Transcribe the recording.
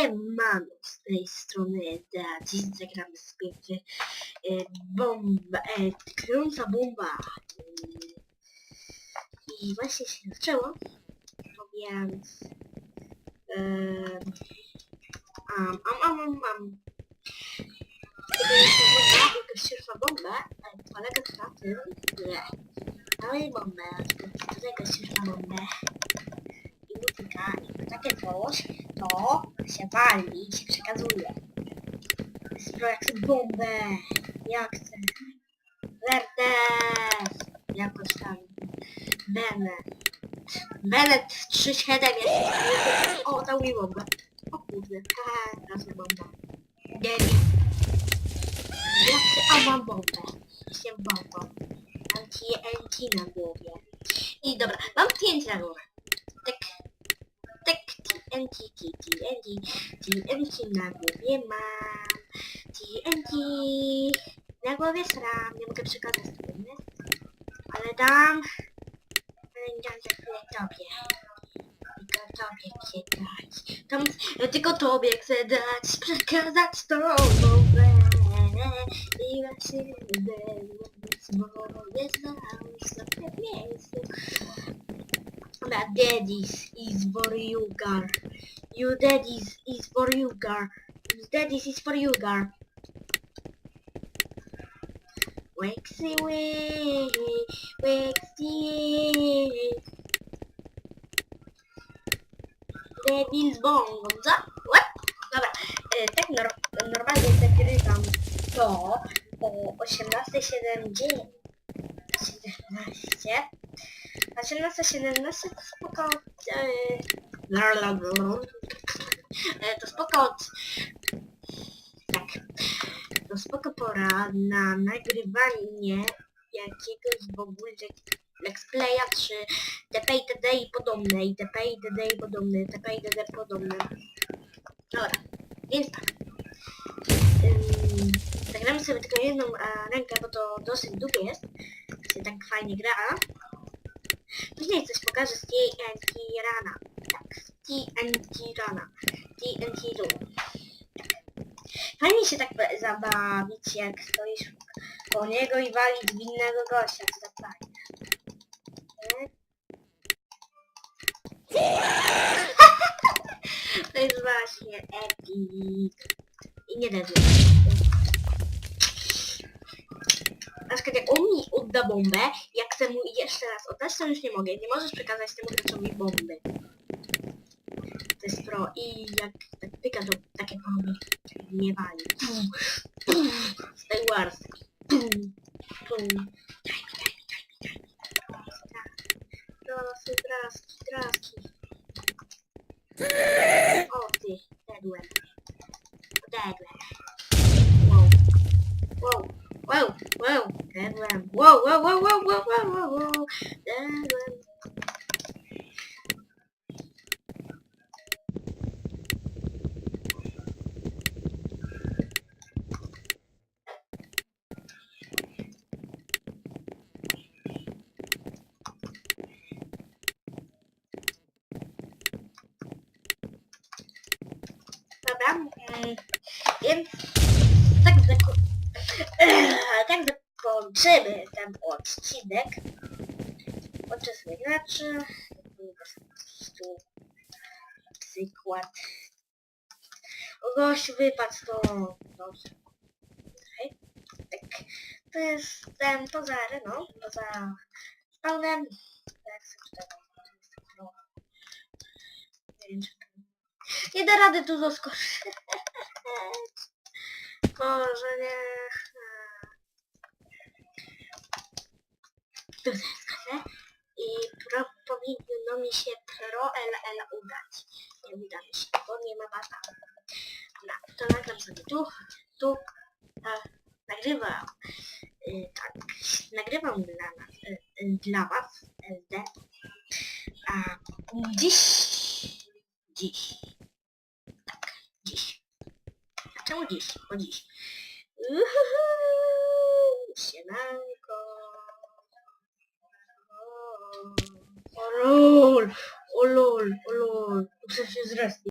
Siemano, z tej strony Eda. Dziś zagramy sobie w e, bomba, e, kryjąca bomba. I właśnie się zaczęło, no więc... E, am, am, am, am, am. Świeża bomba, ale polega na tym, że dałej bombę, do tego świeża bombę i i takie coś, to się wali i się przekazuje. Jak chcę bombę, ja chcę. Vertes, jakoś tam. Bennett. Bennett 37 jest. O, dał mi bombę. O kurde, haha, teraz nie bomba. Geri. Ja chcę, a mam bombę. Jestem bombą. Mam TNT na głowie. I dobra, mam TNT na głowie. Tak. Tak, TNT, TNT, TNT na głowie mam. TNT. Na głowie sram. Nie mogę przekazać tego? Ale dam. Ale nie dam za chwilę tobie. Tylko tobie chcę dać. Tam, ja tylko tobie chcę dać. Przekazać to nowe. I właśnie moje sobie miejsce. My daddy's is for you, girl. Your daddy's is for you, girl. Your daddy's is for you, girl. Wexy way. Devil's bong, co? What? E, tak nor normalnie zagrywam to o 18.17. 17. 18.17 to spoko e, to spoko od... Tak. To spoko pora na nagrywanie jakiegoś w ogóle Let's Playa czy TP i TD i podobne i TP i TD i podobne, TP i TD podobne. Dobra, więc tak. Zagramy sobie tylko jedną e, rękę, bo to dosyć długie jest. Się tak fajnie gra. Później coś pokażę z TNT Rana. Tak, TNT Rana. TNT Run. Fajnie się tak zabawić, jak stoisz koło niego i walić w innego gościa, tak fajnie. To jest właśnie epic. I nie. Na przykład jak on mi odda bombę, jak chcę mu jeszcze raz oddać, to już nie mogę. Nie możesz przekazać temu graczowi bomby. Pro. I jak tak pyka, to takie bomby nie wali. Star Wars. Pum, pum. Daj draski, draski. O ty, dedłem. Dedłem. Wow. Wow, wow, wow, dedłem. Wow, wow, wow, wow, wow, wow, wow, wow. Dedłem. Dobra, mm, więc tak, zako tak zakończymy ten odcinek. Podczas graczy, po prostu przykład. Gość wypadł to. Tak, to jest ten poza areną, poza spawnem. Tak, sobie to trochę. Nie wiem, czy to nie da rady tu zaskoczyć. Może nie. I pro, powinno mi się Pro LL udać. Nie uda mi się, bo nie ma bata. Dobra, to nagram sobie tu, tu. A, nagrywam. Y, tak, nagrywam dla nas, y, y, dla was LD. A dziś, dziś, tak, dziś. Bo dziś. Uhuhu, Siemanko. O lol, o lol, o lol. Muszę się zrespić.